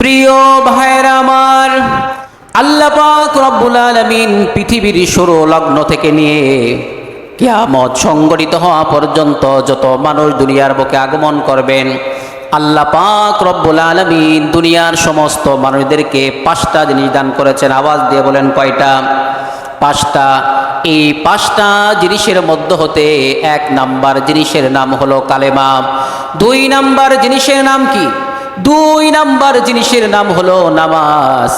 প্রিয় ভাইরা আমার, আল্লাহ পাক রব্বুল আলামিন পৃথিবীর শুরু লগ্ন থেকে নিয়ে কিয়ামত সংগঠিত হওয়া পর্যন্ত যত মানুষ দুনিয়ার বুকে আগমন করবেন, আল্লাহ পাক রব্বুল আলামিন দুনিয়ার সমস্ত মানুষদেরকে পাঁচটা জিনিস দান করেছেন। আওয়াজ দিয়ে বলেন কয়টা? পাঁচটা। এই পাঁচটা জিনিসের মধ্য হতে এক নাম্বার জিনিসের নাম হলো কালেমা। দুই নাম্বার জিনিসের নাম কি? দুই নাম্বার জিনিসের নাম হলো নামাজ।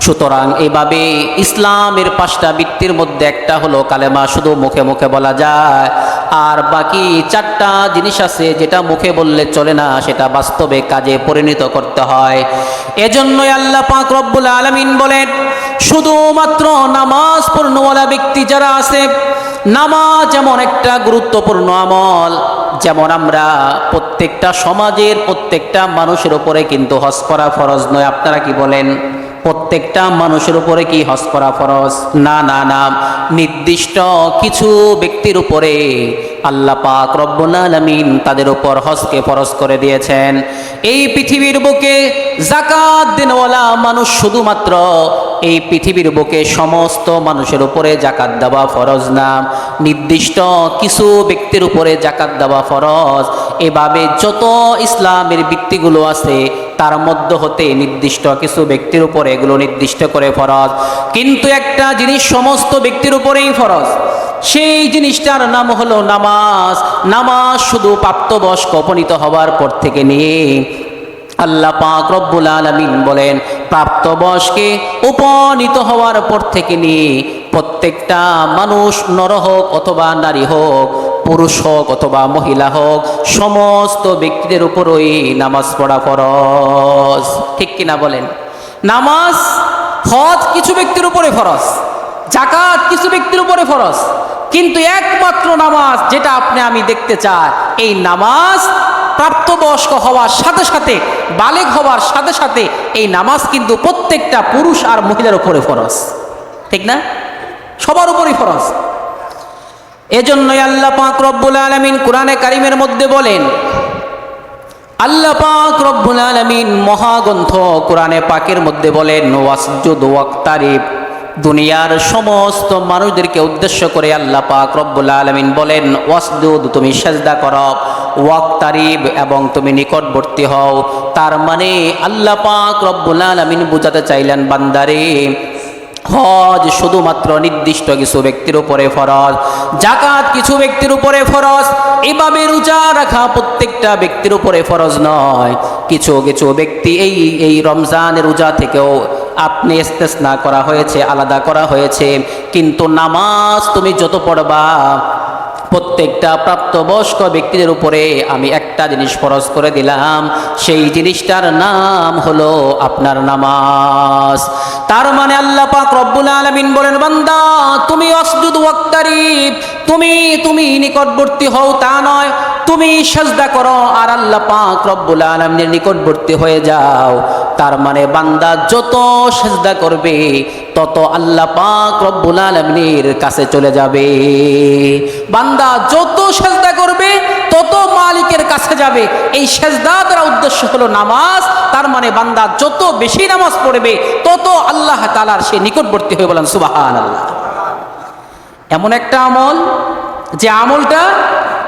সুতরাং এভাবে ইসলামের পাঁচটা বৃত্তির মধ্যে একটা হলো কালেমা শুধু মুখে মুখে বলা যায়। আর বাকি চারটা জিনিস আছে যেটা মুখে বললে চলে না, সেটা বাস্তবে কাজে পরিণত করতে হয়। এজন্যই আল্লাহ পাক রব্বুল আলামিন বলেন, শুধুমাত্র নামাজ পূর্ণওয়ালা ব্যক্তি যারা আছে নামাজ এমন একটা গুরুত্বপূর্ণ আমল, যেমন আমরা প্রত্যেকটা সমাজের প্রত্যেকটা মানুষের ওপরে কিন্তু হজ করা ফরজ নয়। আপনারা কি বলেন? প্রত্যেকটা মানুষের উপরে কি হজ করা ফরজ? না না না। নির্দিষ্ট কিছু ব্যক্তির উপরে আল্লাহ পাক রব্বুল আলামিন তাদের উপর হজকে ফরজ করে দিয়েছেন। এই পৃথিবীর বুকে জাকাত দিনওয়ালা মানুষ শুধুমাত্র এই পৃথিবীর বুকে সমস্ত মানুষের উপরে জাকাত দেওয়া ফরজ না। নির্দিষ্ট কিছু ব্যক্তির উপরে জাকাত দেওয়া ফরজ। এভাবে যত ইসলামের বৃত্তিগুলো আছে তার মধ্য হতে নির্দিষ্ট কিছু ব্যক্তির উপরে এগুলো নির্দিষ্ট করে ফরজ। কিন্তু একটা জিনিস সমস্ত ব্যক্তির উপরেই ফরজ। সেই জিনিসটার নাম হলো নামাজ। নামাজ শুধু প্রাপ্তবয়স্ক উপনীত হওয়ার পর থেকে নিয়ে আল্লাহ পাক রব্বুল আলামিন বলেন, প্রাপ্তবয়স্কে উপনীত হওয়ার পর থেকে নিয়ে প্রত্যেকটা মানুষ নর হোক অথবা নারী হোক পুরুষ হোক অথবা মহিলা হোক, সমস্ত ব্যক্তিদের উপরই নামাজ পড়া ফরজ। ঠিক কিনা বলেন? নামাজ হজ কিছু ব্যক্তির উপরে ফরজ জাকাত কিছু ব্যক্তির উপরে ফরজ, কিন্তু একমাত্র নামাজ যেটা আপনি আমি দেখতে চাই, এই নামাজ প্রাপ্তবয়স্ক হওয়ার সাথে সাথে, বালেক হওয়ার সাথে সাথে, এই নামাজ কিন্তু প্রত্যেকটা পুরুষ আর মহিলার উপরে ফরজ। ঠিক না? সবার উপরই ফরজ। এজন্যই আল্লাহ পাক রব্বুল আলমিন কোরআনে কারিমের মধ্যে বলেন, আল্লাহ পাক রব্বুল আলমিন মহাগ্রন্থ কোরআনে পাকের মধ্যে বলেন, ওয়াসজুদ ওয়াক্তারিব। দুনিয়ার সমস্ত মানুষদেরকে উদ্দেশ্য করে আল্লাহ পাক রব্বুল আলমিন বলেন, ওয়াসজুদ, তুমি সেজদা কর, ওয়াক্তারিব এবং তুমি নিকটবর্তী হও। তার মানে আল্লাহ পাক রব্বুল আলমিন বুঝাতে চাইলেন, বান্দারে হজ শুধুমাত্র নির্দিষ্ট কিছু ব্যক্তির উপরে ফরজ। জাকাত কিছু ব্যক্তির উপরে ফরজ এভাবে রোজা রাখা প্রত্যেকটা ব্যক্তির উপরে ফরজ নয়। কিছু কিছু ব্যক্তি এই এই রমজানের রোজা থেকেও আপনি ইস্তেসনা করা হয়েছে, আলাদা করা হয়েছে। কিন্তু নামাজ তুমি যত পড়বা প্রত্যেকটা প্রাপ্তবয়স্ক ব্যক্তিদের উপরে আমি একটা জিনিস ফরজ করে দিলাম। সেই জিনিসটার নাম হলো আপনার নামাজ। তার মানে আল্লাহ পাক রব্বুল আলামিন বলেন, বান্দা, তুমি অসজুদ ওয়াক্তারিব তুমি তুমি নিকটবর্তী হও তা নয়। তুমি সাজদা করো আর আল্লাহ পাক রব্বুল আলামিনের নিকটবর্তী হয়ে যাও। তার মানে বান্দা যত সাজদা করবে, তত আল্লাহ পাক রব্বুল আলামিনের কাছে চলে যাবে। বান্দা যত সাজদা করবে, তত মালিকের কাছে যাবে। এই সেজদা দ্বারা উদ্দেশ্য হলো নামাজ। তার মানে বান্দা যত বেশি নামাজ পড়বে, তত আল্লাহ তালার সে নিকটবর্তী হয়ে বলেন সুবাহান আল্লাহ এমন একটা আমল যে আমলটা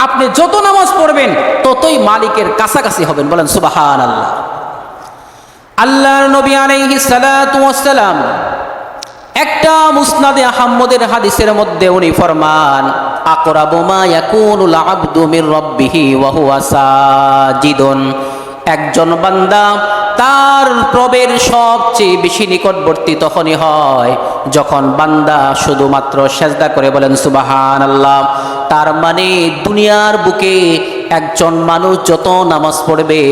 আপনি যত নামাজ পড়বেন ততই মালিকের কাছাকাছি হবেন। বলেন সুবাহান আল্লাহ আল্লাহর নবী আলাইহি ওয়াসসালাম একটা মুসনাদে আহম্মদের হাদিসের মধ্যে উনি ফরমান, আকরাবু মা ইয়াকুনুল আবদু মির রাব্বিহি ওয়া হুয়া সাজিদুন। একজন বান্দা তার প্রবের সবচেয়ে বেশি নিকটবর্তী তখনই হয় যখন বান্দা শুধুমাত্র সেজদা করে বলেন সুবাহান আল্লাহ তার মানে দুনিয়ার বুকে একজন মানুষ যত নামাজ পড়বে,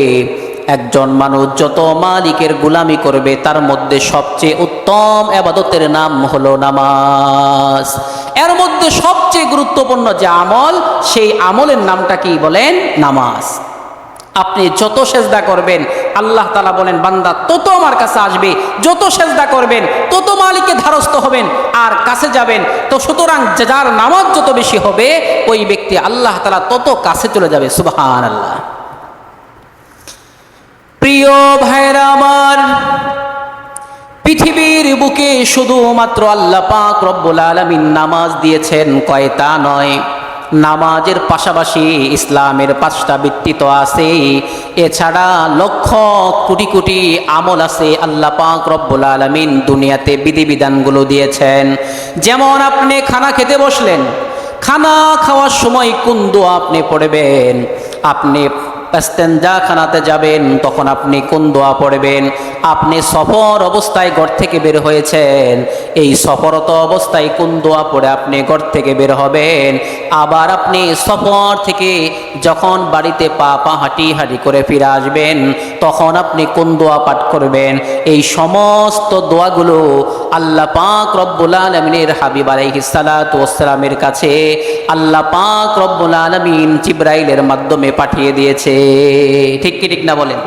একজন মানুষ যত মালিকের গুলামি করবে, তার মধ্যে সবচেয়ে উত্তম আবাদতের নাম হলো নামাজ। এর মধ্যে সবচেয়ে গুরুত্বপূর্ণ যে আমল, সেই আমলের নামটা কি বলেন? নামাজ। আপনি যত সেজদা করবেন, আল্লাহ তালা বলেন, বান্দা, তত আমার কাছে আসবে, যত সেজদা করবেন, তত মালিকে ধারস্থ হবেন, আর কাছে যাবেন, তো সুতরাং যার নামাজ যত বেশি হবে, ওই ব্যক্তি আল্লাহ তালা তত কাছে চলে যাবে সুবাহান আল্লাহ প্রিয় ভাইরা আমার, পৃথিবীর বুকে শুধুমাত্র আল্লাহ পাক রব্বুল আলমিন নামাজ দিয়েছেন কয় তা নয়? নামাজের পাশাপাশি ইসলামের পাঁচটা বৃত্তি তো আছে এছাড়া লক্ষ কোটি কোটি আমল আছে আল্লাহ পাক রব্বুল আলমিন দুনিয়াতে বিধিবিধানগুলো দিয়েছেন। যেমন আপনি খানা খেতে বসলেন, খানা খাওয়ার সময় কোন দোয়া আপনি পড়বেন? আপনি খানাতে যাবেন, তখন আপনি কোন দোয়া পড়বেন? আপনি সফর অবস্থায় ঘর থেকে বের হয়েছেন। এই সফরত অবস্থায় কোন দোয়া পড়ে আপনি ঘর থেকে বের হবেন? আবার আপনি সফর থেকে যখন বাড়িতে পা পা হাঁটি হাঁটি করে ফিরে আসবেন, তখন আপনি কোন দোয়া পাঠ করবেন? এই সমস্ত দোয়াগুলো আল্লাহ পাক রব্বুল আলমিনের হাবিব আলাইহিসালামের কাছে আল্লাহ পাক রব্বুল আলমিন জিব্রাইলের মাধ্যমে পাঠিয়ে দিয়েছে। ঠিক কি, ঠিক না বলেন?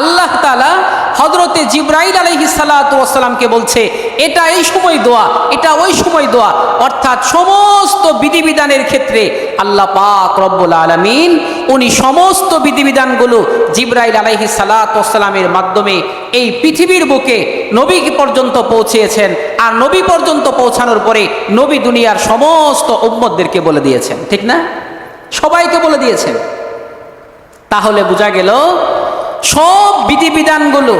আল্লাহ তালা হজরতে জিব্রাইল আলহি সালাতামকে বলছে, এটা এই সময় দোয়া, এটা ওই সময় দোয়া। অর্থাৎ সমস্ত বিধিবিধানের ক্ষেত্রে আল্লাহ পাক রব্বুল আলমিন, উনি সমস্ত বিধিবিধানগুলো জিব্রাইল আলহি সালাতামের মাধ্যমে এই পৃথিবীর বুকে নবী পর্যন্ত পৌঁছেছেন। আর নবী পর্যন্ত পৌঁছানোর পরে নবী দুনিয়ার সমস্ত উম্মতদেরকে বলে দিয়েছেন। ঠিক না? সবাইকে বলে দিয়েছেন। তাহলে বোঝা গেল সব বিধিবিধানগুলো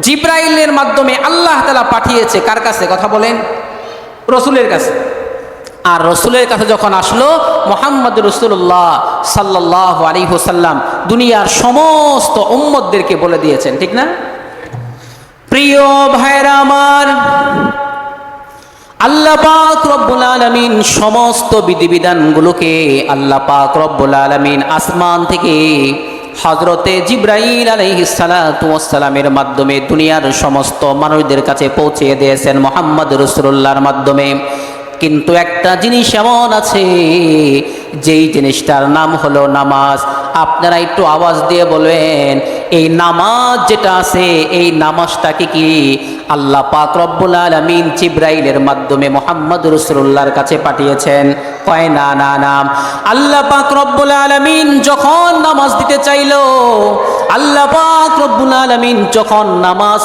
জিব্রাইলের মাধ্যমে আল্লাহ তালা পাঠিয়েছে। কার কাছে? কথা বলেন, রসুলের কাছে। আর রসুলের কাছে যখন আসলো, মোহাম্মদ রসুল্লাহ সাল্লাহ আলী হোসাল্লাম দুনিয়ার সমস্ত উম্মদদেরকে বলে দিয়েছেন, ঠিক না? প্রিয় ভাইরা আমার, আল্লাহ পাক রব্বুল আলমিন সমস্ত বিধিবিধানগুলোকে আল্লাহ পাক রব্বুল আলমিন আসমান থেকে হজরতে জিব্রাইল আলহিসালামের মাধ্যমে দুনিয়ার সমস্ত মানুষদের কাছে পৌঁছে দিয়েছেন মোহাম্মদ রসুল্লাহর মাধ্যমে। কিন্তু একটা জিনিস এমন আছে, যেই জিনিসটার নাম হলো নামাজ। আপনারা একটু আওয়াজ দিয়ে বলবেন, এই নামাজ যেটা আছে, এই নামাজটাকে কি? আল্লাহ পাক রব্বুল আলমিন জিব্রাইলের মাধ্যমে মোহাম্মদ রসুল্লাহর কাছে পাঠিয়েছেন। কয়, না না নাম আল্লাহ পাক রব্বুল আলমিন যখন নামাজ দিতে চাইল, আল্লাহ পাক রব্বুল আলমিন যখন নামাজ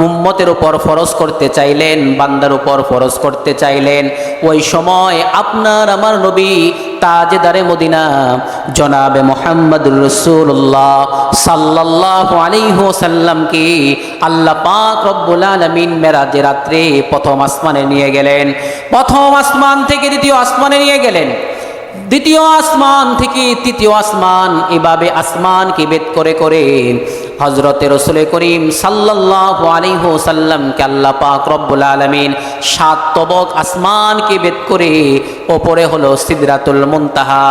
মুম্মতের উপর ফরজ করতে চাইলেন, বান্দার উপর ফরজ করতে চাইলেন, ওই সময় আপনার, আমার নবী তাজেদারে মদিনা, জনাবে মোহাম্মদ রসুল্লাহ সাল্লাহ আলিহসাল্লামকে আল্লাহ পাক রব্বুল আলমিন মেরাজে রাত্রে প্রথম আসমানে নিয়ে গেলেন। প্রথম আসমান থেকে দ্বিতীয় আসমানে নিয়ে গেলেন। দ্বিতীয় আসমান থেকে তৃতীয় আসমান এভাবে আসমানকে বেদ করে করে হজরতে রসুল করিম সাল্লাহ আলিহ সাল্লামকে আল্লাহ পাক রব্বুল আলমিন সাত তবক আসমানকে বেদ করে ওপরে হলো সিদরাতুল মুনতাহা।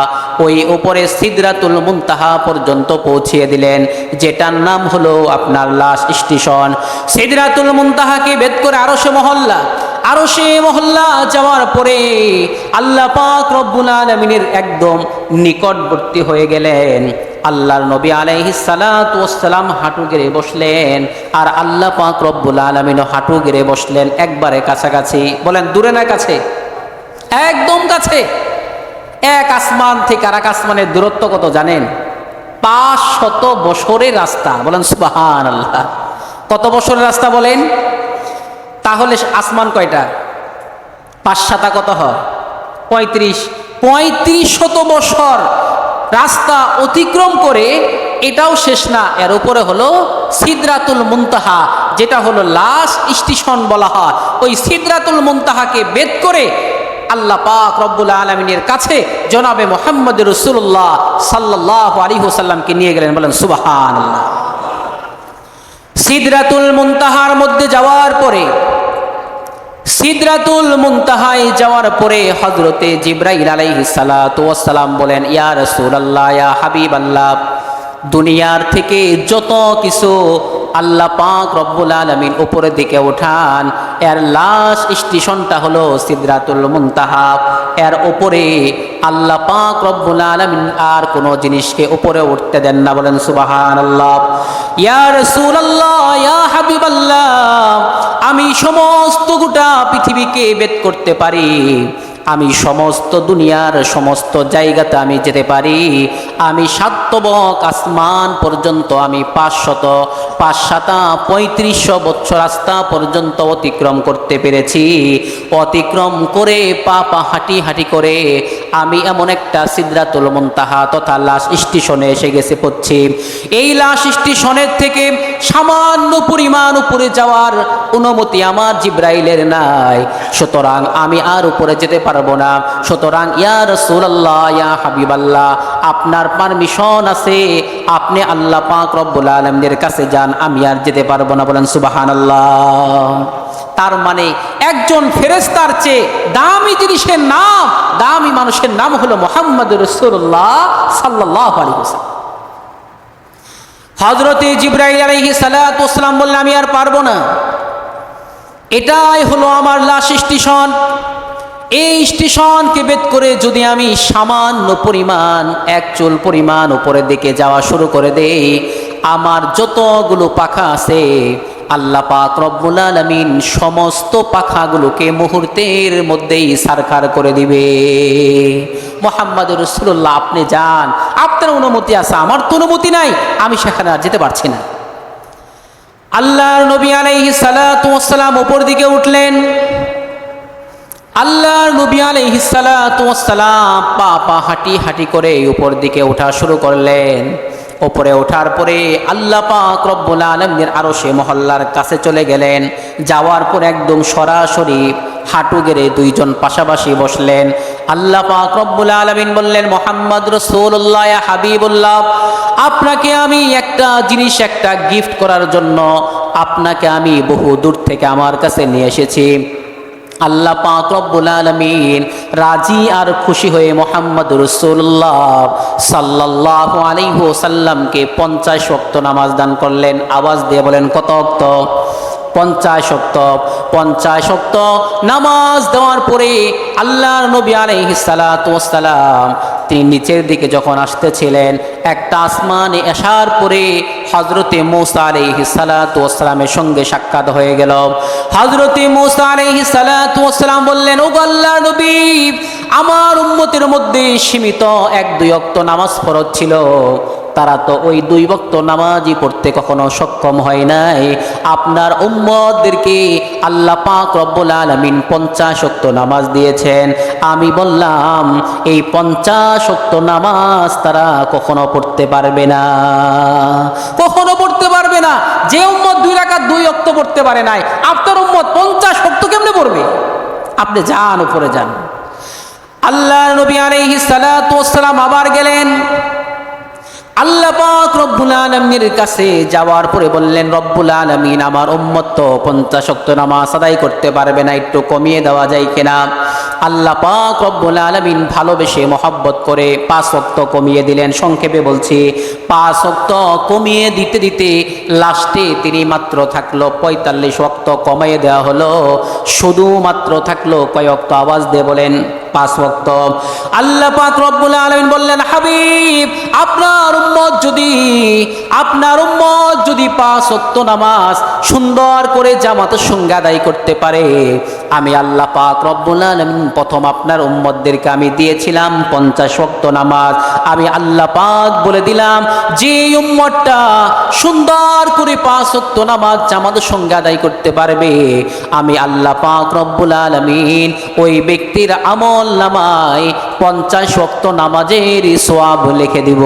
ওই ওপরে সিদরাতুল মুনতাহা পর্যন্ত পৌঁছিয়ে দিলেন, যেটার নাম হলো আপনার লাশ স্টেশন। সিদরাতুল মুনতাহাকে বেদ করে আরও সে মহল্লা। আরও সে মহল্লা যাওয়ার পরে আল্লাহ পাক রব্বুল আলমিনের একদম নিকটবর্তী হয়ে গেলেন। আল্লাহর নবী আলাইহি সালাম হাঁটু গেড়ে বসলেন আর আল্লাহ পাক রব্বুল আলমিনও হাঁটু গেড়ে বসলেন একবারে কাছাকাছি। বলেন, দূরে না কাছে? একদম কাছে। এক আসমান থেকে আর এক আসমানের দূরত্ব কত জানেন? পাঁচ শত বছরের রাস্তা। বলেন সুবাহান আল্লাহ কত বছরের রাস্তা বলেন? তাহলে আসমান কয়টা? পাঁচ সাতা কত হয়? পঁয়ত্রিশ। পঁয়ত্রিশ শত বছর রাস্তা অতিক্রম করে এটাও শেষ না, এর উপরে হলো সিদরাতুল মুনতাহা, যেটা হলো লাস্ট স্টেশন বলা হয়। ওই সিদরাতুল মুনতাহাকে বেদ করে আল্লাহ পাক রব্বুল আলমিনের কাছে জনাবে মোহাম্মদ রসুল্লাহ সাল্লাহ আলী হোসাল্লামকে নিয়ে গেলেন, বলেন সুবাহান আল্লাহ সিদরাতুল মুনতাহার মধ্যে যাওয়ার পরে, সিদরাতুল মুনতাহায় যাওয়ার পরে হজরতে জিব্রাইল আলাইহি সালাম বলেন, ইয়া রাসূলুল্লাহ, ইয়া হাবিব আল্লাহ দুনিয়ার থেকে যত কিছু আল্লাহ পাক রব্বুল আলমিন উপরের দিকে ওঠান এর লাস্ট স্টেশনটা হলো সিদরাতুল মুনতাহা। এর উপরে আল্লাহ পাক রব্বুল আলমিন আর কোনো জিনিসকে উপরে উঠতে দেন না, বলেন সুবাহান আল্লাহ ইয়া রাসূলুল্লাহ, ইয়া হাবিবাল্লাহ, আমি সমস্ত গোটা পৃথিবীকে বেদ করতে পারি। আমি সমস্ত দুনিয়ার সমস্ত জায়গাতে আমি যেতে পারি। আমি সাতবক আসমান পর্যন্ত আমি পাঁচশত পাঁচশতা পঁয়ত্রিশশো বছর রাস্তা পর্যন্ত অতিক্রম করতে পেরেছি। অতিক্রম করে পা পা হাঁটি হাঁটি করে আমি এমন একটা সিদ্রাতুল মুনতাহা তথা লাশ স্টেশনে এসে গেছে পড়ছি। এই লাশ স্টেশনের থেকে সামান্য পরিমাণ উপরে যাওয়ার অনুমতি আমার জিব্রাইলের নাই। সুতরাং আমি আর উপরে যেতে পারব না। সুতরাং, ইয়া রাসূলুল্লাহ, ইয়া হাবিবাল্লাহ, আপনার পারমিশন আছে। আপনি আল্লাহ পাক রব্বুল আলামিনের কাছে যান। আমি আর যেতে পারব না। বলেন, সুবহানাল্লাহ। তার মানে একজন ফেরেস্তার চেয়ে দামি জিনিসের নাম, দামি মানুষের নাম হলো মোহাম্মদ রসুল্লাহ সাল্লাহ হজরতে জিব্রাইল আলহি সালাতাম বললে আমি আর পারব না। এটাই হলো আমার লাশ স্টেশন এই স্টেশনকে বেদ করে যদি আমি সামান্য পরিমাণ, এক চুল পরিমাণ উপরের দিকে যাওয়া শুরু করে দেই আমার যতগুলো পাখা আছে, আল্লাহ পাক রব্বুল আলমিন সমস্ত পাখাগুলোকে মুহূর্তের মধ্যেই সারখার করে দিবে। মোহাম্মদ রসুল্লাহ আপনি যান। আপনার অনুমতি আছে, আমার তো অনুমতি নাই, আমি সেখানে আর যেতে পারছি না। আল্লাহর নবী আলাইহি সালাম উপর দিকে উঠলেন। আল্লাহর নবী আলাইহি সালাম পা পা হাঁটি হাঁটি করে উপর দিকে ওঠা শুরু করলেন। ওপরে ওঠার পরে আল্লাহ পাক রব্বুল আলমের আরও সে মহল্লার কাছে চলে গেলেন। যাওয়ার পর একদম সরাসরি হাঁটু গেড়ে দুইজন পাশাপাশি বসলেন। আল্লাহ পাক রব্বুল আলমিন বললেন, মোহাম্মদ রসুল্লাহ হাবিবুল্লাহ, আপনাকে আমি একটা জিনিস, একটা গিফট করার জন্য আপনাকে আমি বহু দূর থেকে আমার কাছে নিয়ে এসেছি। আল্লাহ পাক রব্বুল আলমিন রাজি আর খুশি হয়ে মোহাম্মদ রসুল্লাহ সাল্লাহ আলিহ সাল্লামকে পঞ্চাশ শক্ত নামাজ দান করলেন। আওয়াজ দিয়ে বলেন, কত অক্ত পঞ্চাশ শক্ত পঞ্চাশ অক্ত নামাজ দেওয়ার পরে আল্লাহর নবী আলাইহিসালাম তিনি নিচের দিকে যখন আসতেছিলেন, একটা আসমানে আসার পরে হজরতে মৌসা সালাতামের সঙ্গে সাক্ষাৎ হয়ে গেল। হজরতে মৌসা সালাতাম বললেন ও গল্লা নবী আমার উম্মতের মধ্যে সীমিত এক, দুই অক্ত নামাজ ফরজ ছিল। তারা তো ওই দুই বক্ত নামাজই পড়তে কখনো সক্ষম হয় নাই। আপনার উম্মতদেরকে আল্লাহ পাক রব্বুল আলমিন পঞ্চাশ অক্ত নামাজ দিয়েছেন। আমি বললাম, এই পঞ্চাশ অক্ত নামাজ তারা কখনো পড়তে পারবে না। কখনো পড়তে পারবে না। যে উম্মত দুই রাকাত, দুই অক্ত পড়তে পারে নাই, আপনার উম্মত পঞ্চাশ অক্ত কেমনে পড়বে? আপনি যান, উপরে যান। আল্লাহ নবী আলাইহিস সালাতু ওয়াস সালাম আবার গেলেন। আল্লাহ পাক রব্বুল আলমীর কাছে যাওয়ার পরে বললেন, রব্বুল আলমিন, আমার উম্মত তো পঞ্চাশ শক্ত নামাজ আদায় করতে পারবে না, একটু কমিয়ে দেওয়া যায় কিনা? আল্লাহ পাক রব্বুল আলমিন ভালোবেসে মহব্বত করে পাঁচ অক্ত কমিয়ে দিলেন। সংক্ষেপে বলছি পাঁচ অক্ত কমিয়ে দিতে দিতে লাস্টে তিনি মাত্র থাকল পঁয়তাল্লিশ অক্ত কমিয়ে দেওয়া হলো, শুধুমাত্র থাকল কয় অক্ত আওয়াজ দিয়ে বলেন, পাঁচ ওয়াক্ত। আল্লাহ পাক রব্বুল আলামিন বললেন, হাবিব, আপনার উম্মত যদি আপনার উম্মত যদি পাঁচ নামাজ সুন্দর করে জামাতের সঙ্গে আদায় করতে পারে আমি আল্লাহ পাক রব্বুল আলামিন প্রথম আপনার উম্মতদেরকে আমি দিয়েছিলাম পঞ্চাশ ওয়াক্ত নামাজ। আমি আল্লাহ পাক বলে দিলাম, যে উম্মতটা সুন্দর করে পাঁচ ওয়াক্ত নামাজ জামাতের সঙ্গে আদায় করতে পারবে, আমি আল্লাহ পাক রব্বুল আলামিন ওই ব্যক্তির আমল নামায় পঞ্চাশ ওয়াক্ত নামাজের সোয়াব লিখে দিব।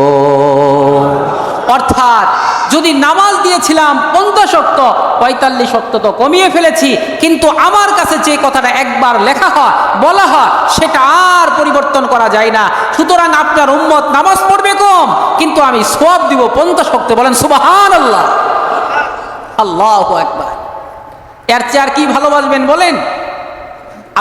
অর্থাৎ যদি নামাজ দিয়েছিলাম পঞ্চাশ অক্ত, পঁয়তাল্লিশ অক্ত তো কমিয়ে ফেলেছি, কিন্তু আমার কাছে যে কথাটা একবার লেখা হয়, বলা হয়, সেটা আর পরিবর্তন করা যায় না। সুতরাং আপনার উম্মত নামাজ পড়বে কম, কিন্তু আমি সব দিব পঞ্চাশ অক্ত। বলেন সুবাহান আল্লাহ আল্লাহ একবার এর চেয়ে আর কি ভালোবাসবেন বলেন?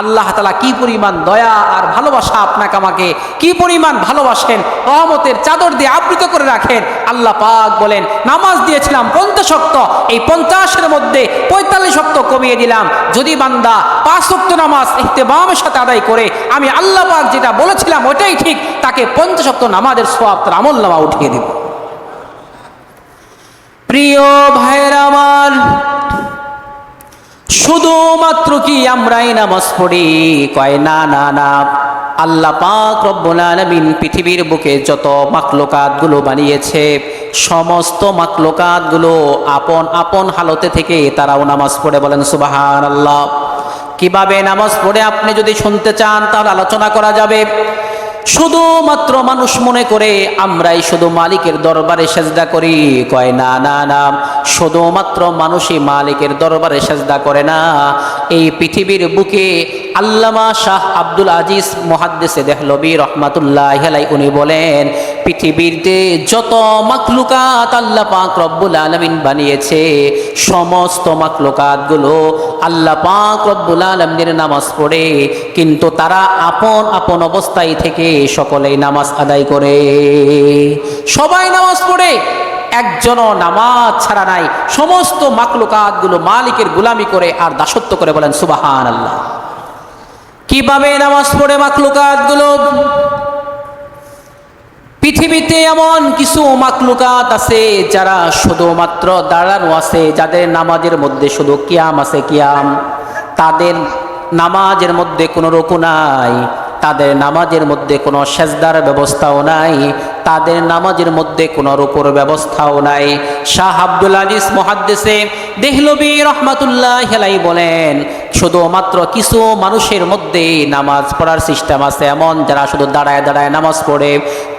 আল্লাহ তালা কি পরিমাণ দয়া আর ভালোবাসা আপনাকে আমাকে কি পরিমাণ ভালোবাসেন, রহমতের চাদর দিয়ে আবৃত করে রাখেন? আল্লাহ পাক বলেন, নামাজ দিয়েছিলাম পঞ্চাশ শক্ত, এই পঞ্চাশের মধ্যে পঁয়তাল্লিশ শক্ত কমিয়ে দিলাম। যদি বান্দা পাঁচ শক্ত নামাজ ইহতেবামের সাথে আদায় করে, আমি আল্লাহ পাক যেটা বলেছিলাম ওটাই ঠিক, তাকে পঞ্চাশ শক্ত নামাজের সোয়াব তার আমল নামা উঠিয়ে দেব। প্রিয় ভাইয়ের আমার শুধুমাত্র কি আমরাই নামাজ পড়ি? কয়, না না না। আল্লাহ পাক রব্বুল আলামিন পৃথিবীর বুকে যত মাকলুকাতগুলো বানিয়েছে, সমস্ত মাকলুকাতগুলো আপন আপন হালতে থেকে তারাও নামাজ পড়ে বলেন সুবাহান আল্লাহ কীভাবে নামাজ পড়ে আপনি যদি শুনতে চান তাহলে আলোচনা করা যাবে। শুধুমাত্র মানুষ মনে করে আমরাই শুধু মালিকের দরবারে সেজদা করি। কয়, না না না, শুধুমাত্র মানুষই মালিকের দরবারে সেজদা করে না। এই পৃথিবীর বুকে আল্লামা শাহ আব্দুল আজিজ মহাদ্দেসে দেহলবি রহমাতুল্লাহ উনি বলেন, পৃথিবীতে যত মাকলুকাত আল্লাহ পাক রব্বুল আলমিন বানিয়েছে, সমস্ত মাকলুকাতগুলো আল্লাহ পাক রব্বুল আলমিনের নামাজ পড়ে, কিন্তু তারা আপন আপন অবস্থায় থেকে সকলেই নামাজ আদায় করে। সবাই নামাজ পড়ে, একজনও নামাজ ছাড়া নাই, সমস্ত মাকলুকাতগুলো মালিকের গুলামি করে আর দাসত্ব করে বলেন সুবাহান আল্লাহ কীভাবে নামাজ পড়ে মাকলুকাতগুলো পৃথিবীতে এমন কিছু মাকলুকাত আছে যারা শুধুমাত্র দাঁড়ানো আছে, যাদের নামাজের মধ্যে শুধু কিয়াম আছে, কিয়াম। তাদের নামাজের মধ্যে কোনো রকু নাই, তাদের নামাজের মধ্যে কোনো সেজদার ব্যবস্থাও নাই, তাদের নামাজের মধ্যে কোনো রুকুর ব্যবস্থাও নাই। শাহ আব্দুল আজিজ মহাদ্দেশে দেহলবি রহমাতুল্লাহ হেলাই বলেন শুধুমাত্র কিছু মানুষের মধ্যে নামাজ পড়ার সিস্টেম আছে এমন, যারা শুধু দাঁড়ায় দাঁড়ায় নামাজ পড়ে,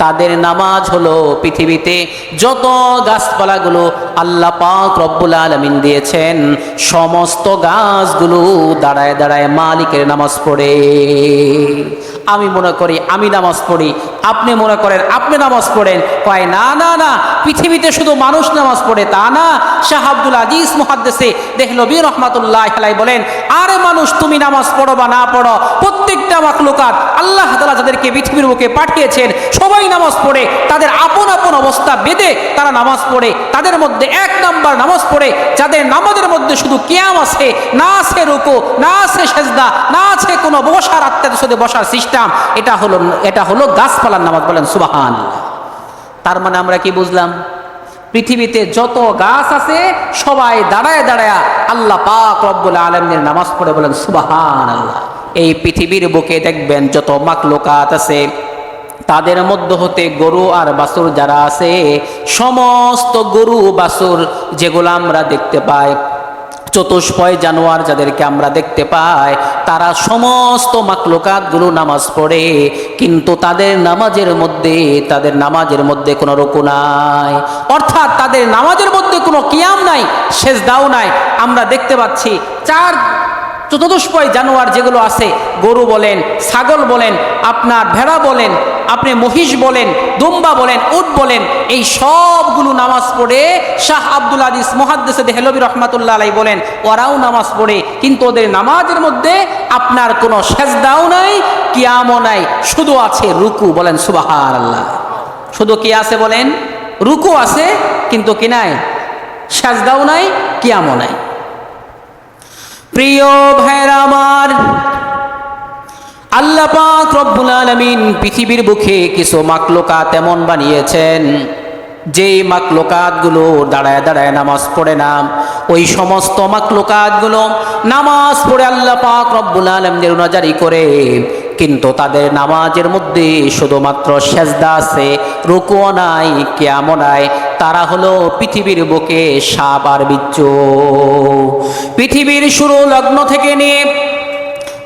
তাদের নামাজ হলো পৃথিবীতে যত গাছপালাগুলো আল্লাহ পাক রব্বুল আলমিন দিয়েছেন, সমস্ত গাছগুলো দাঁড়ায় দাঁড়ায় মালিকের নামাজ পড়ে। আমি মনে করি, আমি নামাজ পড়ি, আপনি মনে করেন আপনি নামাজ পড়েন, কয় না না না, পৃথিবীতে শুধু মানুষ নামাজ পড়ে তা না। শাহ আব্দুল আজিজ মুহাদ্দেসে দেখলবি রহমাতুল্লাহ বলেন, আরে মানুষ তুমি নামাজ পড়ো বা না পড়ো, প্রত্যেকটা মাকলুকাত আল্লাহ তালা যাদেরকে পৃথিবীর বুকে পাঠিয়েছেন, সবাই নামাজ পড়ে, তাদের আপন আপন অবস্থা বেঁধে তারা নামাজ পড়ে, তাদের মধ্যে এক নাম্বার নামাজ পড়ে, যাদের নামাজের মধ্যে শুধু কিয়াম আছে, না আছে রুকু, না আছে সেজদা, না আছে কোনো বসার আত্মাদের সাথে বসার সিস্টেম, এটা হলো এটা হলো গাছপালার নামাজ বলেন সুবাহান তার মানে আমরা কি বুঝলাম? পৃথিবীতে যত গাছ আছে, সবাই দাঁড়ায় দাঁড়ায় আল্লাহ পাক রব্বুল আলমদের নামাজ পড়ে বলেন সুবাহান আল্লাহ এই পৃথিবীর বুকে দেখবেন যত মাকলোকাত আছে, তাদের মধ্যে হতে গরু আর বাসুর যারা আছে, সমস্ত গরু বাসুর যেগুলো আমরা দেখতে পাই চতুষ্পয় জানোয়ার যাদেরকে আমরা দেখতে পাই, তারা সমস্ত মাকলুকাতগুলো নামাজ পড়ে, কিন্তু তাদের নামাজের মধ্যে, তাদের নামাজের মধ্যে কোনো রকু নাই। অর্থাৎ তাদের নামাজের মধ্যে কোনো কিয়াম নাই শেষ দাও নাই। আমরা দেখতে পাচ্ছি চার চতুর্দশপয় জানোয়ার যেগুলো আছে, গরু বলেন, ছাগল বলেন, আপনার ভেড়া বলেন, আপনি মহিষ বলেন, দুম্বা বলেন, উট বলেন, এই সবগুলো নামাজ পড়ে শাহ আব্দুল আদিস মহাদ্দেসে দেহলবি রহমাতুল্লাহ আলাই বলেন, ওরাও নামাজ পড়ে, কিন্তু ওদের নামাজের মধ্যে আপনার কোনো সেজদাও নাই, কিয়ামও নাই, শুধু আছে রুকু বলেন সুবাহার আল্লাহ শুধু কি আছে বলেন? রুকু আছে, কিন্তু কি নাই? সেজদাও নাই, কিয়ামও নাই। প্রিয় ভাইরা আমার, আল্লাহ পাক রব্বুল আলামিন পৃথিবীর বুকে কিছু মাকলুকাত এমন বানিয়েছেন, যেই মাকলুকাতগুলো দাঁড়ায় দাঁড়ায় নামাজ পড়ে না। ওই সমস্ত মাকলুকাতগুলো নামাজ পড়ে আল্লাহ পাক রব্বুল আলমদের নজারি করে, কিন্তু তাদের নামাজের মধ্যে শুধুমাত্র সেজদা আছে, রুকুও নাই, কেয়ামও নাই তারা হলো পৃথিবীর বুকে সাপ আর বিচ্ছু। পৃথিবীর শুরু লগ্ন থেকে নিয়ে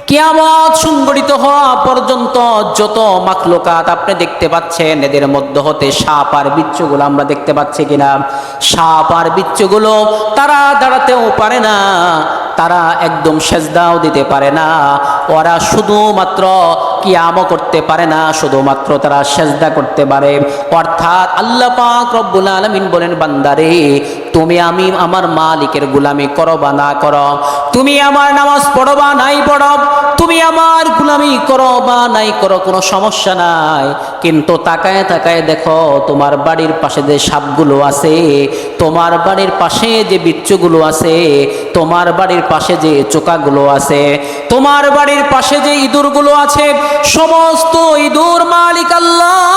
কিয়ামত সংগঠিত হওয়া পর্যন্ত যত মাকলুকাত আপনি দেখতে পাচ্ছেন, এদের মধ্যে হতে সাপ আর বিচ্ছুগুলো আমরা দেখতে পাচ্ছি কিনা? সাপ আর বিচ্ছুগুলো তারা দাঁড়াতেও পারে না, তারা একদম সেজদাও দিতে পারে না। ওরা শুধুমাত্র কিয়ামও করতে পারে না, শুধুমাত্র তারা সেজদা করতে পারে। অর্থাৎ আল্লাহ পাক রব্বুল আলামিন বলেন, বান্দারে তুমি আমি আমার মালিকের গুলামি করো বা না করো? তুমি আমার নামাজ পড়ো বা নাই পড়ো? তুমি আমার গুলামি করো বা নাই করো, কোনো সমস্যা নাই। কিন্তু তাকায় তাকায় দেখো, তোমার বাড়ির পাশে যে সাপগুলো আছে, তোমার বাড়ির পাশে যে বিচ্ছুগুলো আছে, তোমার বাড়ির পাশে যে চোকাগুলো আছে, তোমার বাড়ির পাশে যে ইঁদুরগুলো আছে, সমস্ত ইঁদুর মালিক আল্লাহ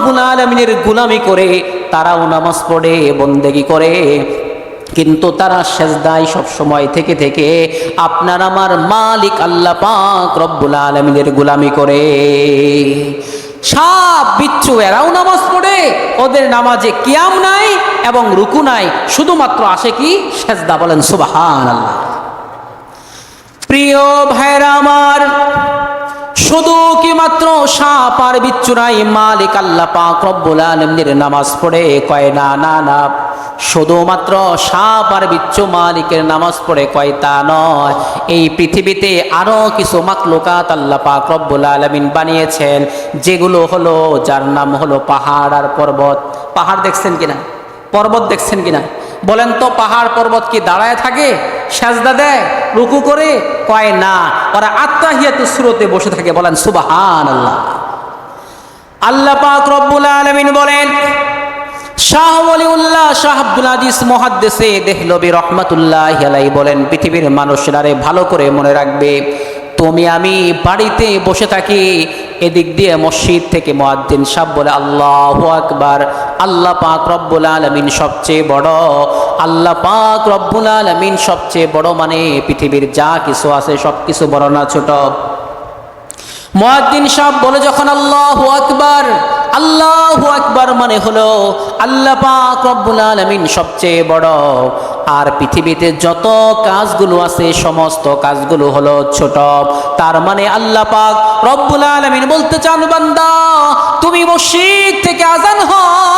রব্বুল আলমিনের গুলামি করে, তারাও নামাজ পড়ে, বন্দেগি করে। কিন্তু তারা সেজদায় সব সময় থেকে থেকে আপনার আমার মালিক আল্লাহ পাক রব্বুল আলমিনের গুলামি করে। সাপ, বিচ্ছু, এরাও নামাজ পড়ে, ওদের নামাজে কিয়াম নাই এবং রুকু নাই, শুধুমাত্র আসে কি? সেজদা বলেন সুবাহান আল্লাহ প্রিয় ভাইরা আমার শুধু কি মাত্র সাপ আর বিচ্ছু নাই, মালিক আল্লাহ পাক রব্বুল আলমদের নামাজ পড়ে, কয়, না না না। শুধুমাত্র সাপ আর বিচ্ছু মালিকের নামাজ পড়ে, কয়, তা নয়। এই পৃথিবীতে আরও কিছু মাকলুকাত আল্লাহ পাক রব্বুল আলমিন বানিয়েছেন, যেগুলো হলো, যার নাম হলো পাহাড় আর পর্বত। পাহাড় দেখছেন কিনা? পর্বত দেখছেন কিনা? বলেন তো পাহাড় পর্বত কি দাঁড়ায় থাকে? সাজদা দেয়, রুকু করে, কয় না। ওরা আত্মাহিয়াত সুরতে বসে থাকে, বলেন সুবাহান আল্লাহ আল্লাহ পাক রব্বুল আলমিন বলেন, শাহ ওলিউল্লাহ, শাহ আব্দুল আজিজ মহাদ্দেশে দেহলবি রহমাতুল্লাহ বলেন, পৃথিবীর মানুষরা ভালো করে মনে রাখবে। তুমি আমি বাড়িতে বসে থাকি। এদিক দিয়ে মসজিদ থেকে মোয়াদ্দিন সাহ বলে, আল্লাহ আকবার। আল্লাহ পাক রব্বুল আলমিন সবচেয়ে বড়। আল্লাহ পাক রব্বুল আলমিন সবচেয়ে বড় মানে পৃথিবীর যা কিছু আছে সব কিছু বড় না ছোট। মুয়াদ্দিন সাহ বলে যখন আল্লাহ আকবার আল্লাহ আকবার মানে হলো আল্লাহ পাক রব্বুল আলামিন সবচেয়ে বড়। আর পৃথিবীতে যত কাজগুলো আছে, সমস্ত কাজগুলো হলো ছোট। তার মানে আল্লাহ পাক রব্বুল আলামিন বলতে চান, বান্দা, তুমি মসজিদ থেকে আজান হয়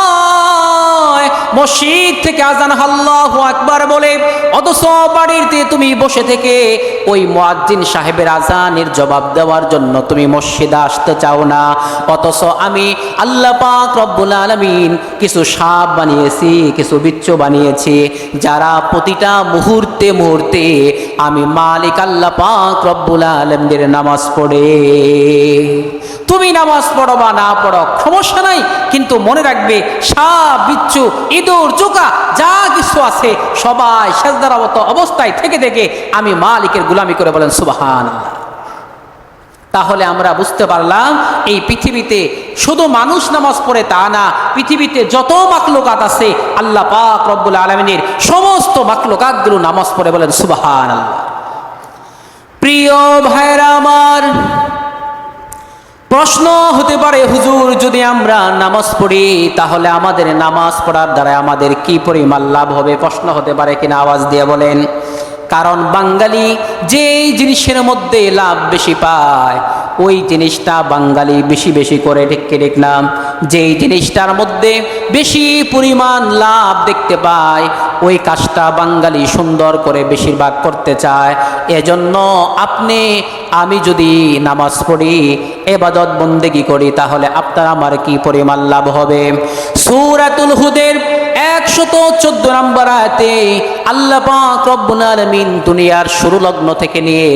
মসজিদ থেকে আজান আল্লাহু আকবার বলে, অথচ বাড়িতে তুমি বসে থেকে ওই মুয়াজ্জিন সাহেবের আজানের জবাব দেওয়ার জন্য তুমি মসজিদে আসতে চাও না। অথচ আমি আল্লাহ পাক রব্বুল আলমিন কিছু সাপ বানিয়েছি, কিছু বিচ্ছু বানিয়েছি, যারা প্রতিটা মুহূর্তে মুহূর্তে আমি মালিক আল্লাহ পাক রব্বুল আলমদের নামাজ পড়ে। তুমি নামাজ পড়ো বা না পড়ো সমস্যা নাই, কিন্তু মনে রাখবে, সাপ, বিচ্ছু, ইঁদুর, চোকা, যা কিছু আছে, সবাই সেজদারাবত অবস্থায় থেকে থেকে আমি মালিকের গুলামি করে বলেন সুবাহান তাহলে আমরা বুঝতে পারলাম, এই পৃথিবীতে শুধু মানুষ নামাজ পড়ে তা না, পৃথিবীতে যত মাকলুকাত আছে, আল্লাহ পাক রব্বুল আলমিনের সমস্ত মাকলুকাতগুলো নামাজ পড়ে বলেন সুবাহান আল্লাহ প্রিয় ভাইরা আমার প্রশ্ন হতে পারে, হুজুর, যদি আমরা নামাজ পড়ি, তাহলে আমাদের নামাজ পড়ার দ্বারা আমাদের কি পরিমাণ লাভ হবে? প্রশ্ন হতে পারে কিনা আওয়াজ দিয়ে বলেন। কারণ বাঙালি যেই জিনিসের মধ্যে লাভ বেশি পায়, ওই জিনিসটা বাঙালি বেশি বেশি করে ঠিক দেখলাম যেই জিনিসটার মধ্যে বেশি পরিমাণ লাভ দেখতে পায় ওই কাজটা বাঙালি সুন্দর করে বেশিরভাগ করতে চায়। এজন্য আপনি, আমি যদি নামাজ পড়ি, এবাদত বন্দেগি করি, তাহলে আপনার আমার কি পরিমাণ লাভ হবে? সুরাতুল হুদের একশত চোদ্দ নম্বর আয়াতে আল্লাহ পাক রব্বুল দুনিয়ার শুরু লগ্ন থেকে নিয়ে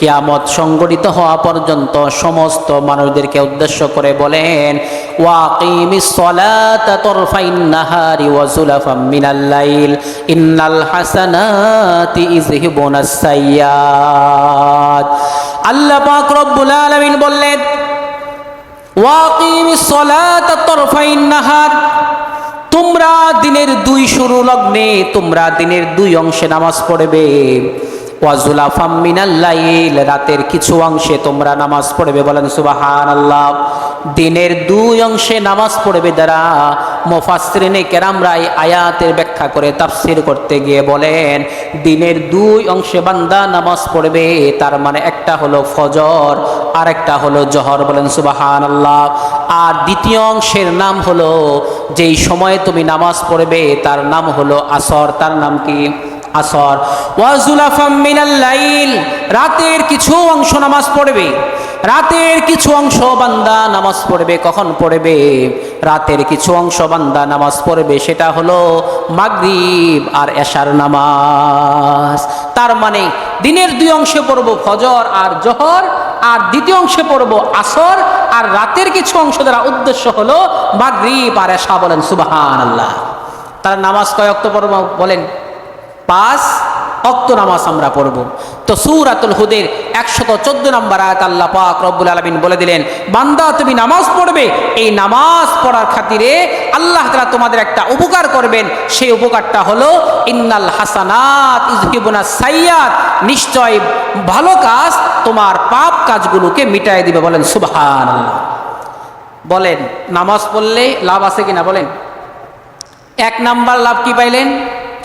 কিয়ামত সংগঠিত হওয়া পর্যন্ত সমস্ত মানুষদেরকে উদ্দেশ্য করে বলেন আল্লাহ পাক রব্বুল আলামিন বললেন তোমরা দিনের দুই শুরু লগ্নে তোমরা দিনের দুই অংশে নামাজ পড়বে। ওয়াজুলাফাম মিনাল্লাইল রাতের কিছু অংশে তোমরা নামাজ পড়বে। বলেন সুবাহান আল্লাহ দিনের দুই অংশে নামাজ পড়বে দ্বারা মোফাসরিনে কেরামরাই আয়াতের ব্যাখ্যা করে তাফসির করতে গিয়ে বলেন, দিনের দুই অংশে বান্দা নামাজ পড়বে, তার মানে একটা হলো ফজর আর একটা হলো জহর। বলেন সুবাহান আল্লাহ আর দ্বিতীয় অংশের নাম হলো, যেই সময়ে তুমি নামাজ পড়বে, তার নাম হলো আসর। তার নাম কি? আসর। ওয়াজুলাফাম মিনাল লাইল। রাতের কিছু অংশ নামাজ পড়বে। রাতের কিছু অংশ বান্দা নামাজ পড়বে। কখন পড়বে? রাতের কিছু অংশ বান্দা নামাজ পড়বে। সেটা হলো মাগরিব আর এশার নামাজ। তার মানে দিনের দুই অংশে পড়ব ফজর আর জহর, আর দ্বিতীয় অংশে পড়ব আসর, আর রাতের কিছু অংশ দ্বারা উদ্দেশ্য হলো মাগরিব আর এশা বলেন সুবাহান আল্লাহ তার নামাজ কয় অক্ত পড়ব বলেন? পাঁচ অক্ত নামাজ আমরা পড়ব। তো সুরাতুল হুদের একশত চোদ্দ নম্বর আয়াত আল্লাহ পাক রব্বুল আলমিন বলে দিলেন, বান্দা তুমি নামাজ পড়বে, এই নামাজ পড়ার খাতিরে আল্লাহ তালা তোমাদের একটা উপকার করবেন, সেই উপকারটা হলো ইন্নাল হাসানাত ইজহিবুনা সাইয়াত নিশ্চয় ভালো কাজ তোমার পাপ কাজগুলোকে মিটাই দিবে, বলেন সুবহানাল্লাহ। বলেন, নামাজ পড়লে লাভ আছে কিনা বলেন? এক নাম্বার লাভ কি পাইলেন?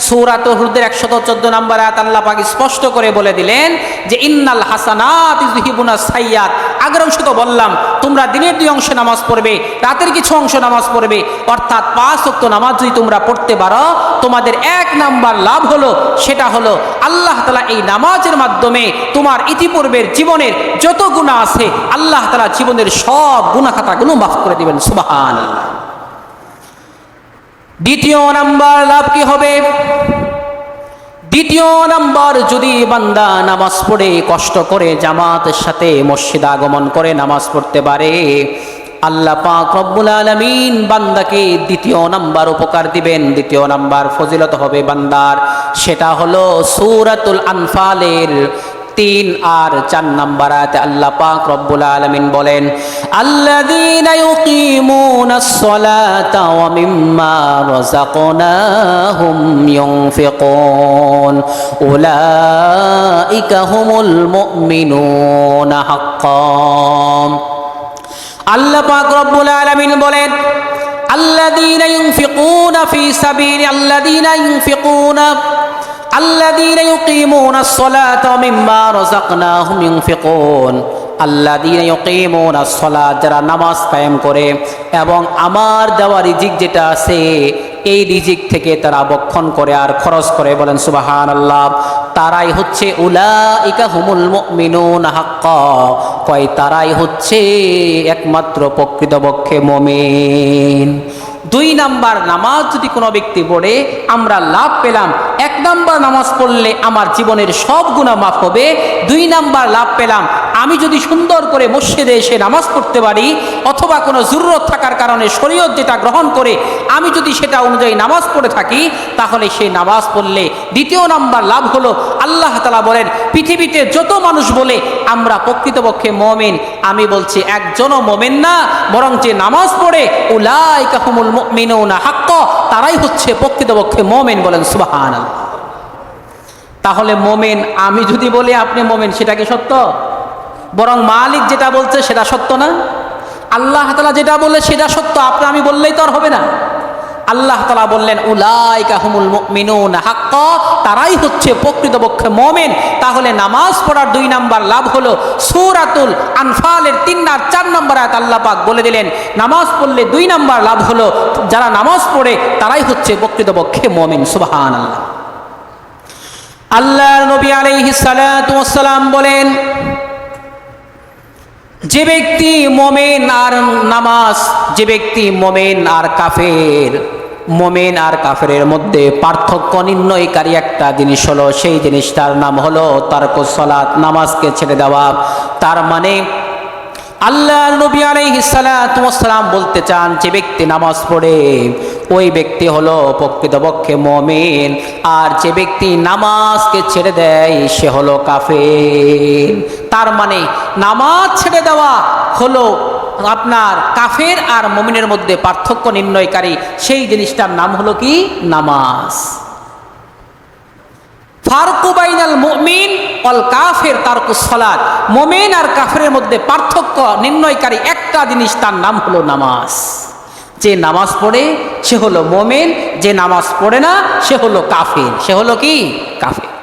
সৌরাত হুরদের একশত চোদ্দ নাম্বার আয়াত আল্লাহ পাক স্পষ্ট করে বলে দিলেন যে, ইন্নাল হাসানাত ইজহিবুনা সাইয়াত আগের অংশ তো বললাম, তোমরা দিনের দুই অংশ নামাজ পড়বে, রাতের কিছু অংশ নামাজ পড়বে, অর্থাৎ পাঁচ অক্ত নামাজ যদি তোমরা পড়তে পারো, তোমাদের এক নাম্বার লাভ হলো, সেটা হলো আল্লাহ তালা এই নামাজের মাধ্যমে তোমার ইতিপূর্বের জীবনের যত গুণা আছে, আল্লাহ তালা জীবনের সব গুণা খাতাগুলো মাফ করে দিবেন সুবাহান দ্বিতীয় নাম্বার লাভ কি হবে? দ্বিতীয় নাম্বার, যদি বান্দা নামাজ পড়ে, কষ্ট করে জামাতের সাথে মসজিদ আগমন করে নামাজ পড়তে পারে, আল্লাহ পাক রব্বুল আলমিন বান্দাকে দ্বিতীয় নাম্বার উপকার দিবেন। দ্বিতীয় নাম্বার ফজিলত হবে বান্দার, সেটা হলো সূরাতুল আনফালের তিন আর চার নাম্বার আয়াতে আল্লাহ পাক রব্বুল আলামিন বলেন, আল্লাযীনা ইউকিমুনাস সালাতা ওয়া মিম্মা রাযাকনাহুম ইউনফিকুন, উলাইকা হুমুল মুমিনুনা হাক্কাম। আল্লাহ পাক রব্বুল আলামিন বলেন, আল্লাযীনা ইউনফিকুনা ফি সাবিলি আল্লাযীনা ইউনফিকুনা আল্লাযীনা ইউকিমুনাস সালাতা মিম্মা রাযাকনাহুম ইউনফিকুন। আল্লাযীনা ইউকিমুনাস সালাত, যারা নামাজ কায়েম করে এবং আমার দেওয়া রিজিক যেটা আছে, এই রিজিক থেকে তারা বক্ষণ করে আর খরচ করে বলেন সুবাহান আল্লাহ তারাই হচ্ছে উলাইকা হুমুল মুমিনুন হাক্ক। কয়, তারাই হচ্ছে একমাত্র প্রকৃতপক্ষে মমিন। দুই নাম্বার, নামাজ যদি কোনো ব্যক্তি পড়ে, আমরা লাভ পেলাম। এক নাম্বার নামাজ পড়লে আমার জীবনের সব গুণা মাফ হবে। দুই নাম্বার লাভ পেলাম। আমি যদি সুন্দর করে মসজিদে এসে নামাজ পড়তে পারি, অথবা কোনো জরুরত থাকার কারণে শরীয়ত যেটা গ্রহণ করে, আমি যদি সেটা অনুযায়ী নামাজ পড়ে থাকি, তাহলে সেই নামাজ পড়লে দ্বিতীয় নাম্বার লাভ হলো, আল্লাহ তালা বলেন, পৃথিবীতে যত মানুষ বলে, আমরা প্রকৃতপক্ষে মমেন। আমি বলছি একজনও মোমেন না বরং যে নামাজ পড়ে উলাই কাহুমুল মিনুনা হাক্ক, তারাই হচ্ছে প্রকৃতপক্ষে মোমেন বলেন সুবাহান তাহলে মোমেন, আমি যদি বলি আপনি মোমেন, সেটা কি সত্য? বরং মালিক যেটা বলছে সেটা সত্য না? আল্লাহ তালা যেটা বলে সেটা সত্য, আপনি আমি বললেই তো আর হবে না। আল্লাহ তালা বললেন উলাই কাহুমুল মিনুন হাক্ক তারাই হচ্ছে প্রকৃতপক্ষে মোমেন। তাহলে নামাজ পড়ার দুই নাম্বার লাভ হলো সুরাতুল আনফালের তিন আর চার নম্বর আয়াত আল্লাহ পাক বলে দিলেন। নামাজ পড়লে দুই নাম্বার লাভ হলো যারা নামাজ পড়ে, তারাই হচ্ছে প্রকৃতপক্ষে মোমেন। সুবাহান আল্লাহ আল্লাহ নবী আলাইহিস সালাতু ওয়াস সালাম বলেন, যে ব্যক্তি মোমেন আর নামাজ, যে ব্যক্তি মোমেন আর কাফের মোমেন আর কাফের মধ্যে পার্থক্য নির্ণয়কারী একটা জিনিস হলো, সেই জিনিসটার নাম হলো তারক, সলাৎ, নামাজকে ছেড়ে দেওয়া। তার মানে আল্লাহ নবী আলাইহিসালাম বলতে চান, যে ব্যক্তি নামাজ পড়ে, ওই ব্যক্তি হলো প্রকৃতপক্ষে মমিন। আর যে ব্যক্তি নামাজকে ছেড়ে দেয়, সে হলো কাফের। তার মানে নামাজ ছেড়ে দেওয়া হলো আপনার কাফের আর মমিনের মধ্যে পার্থক্য নির্ণয়কারী, সেই জিনিসটার নাম হলো কি? নামাজ। ফারকুবাইনাল মুমিন অল কাফের তারকু সলাদ মোমেন আর কাফের মধ্যে পার্থক্য নির্ণয়কারী একটা জিনিস, তার নাম হলো নামাজ। যে নামাজ পড়ে, সে হলো মোমেন, যে নামাজ পড়ে না, সে হলো কাফের। সে হলো কি? কাফের।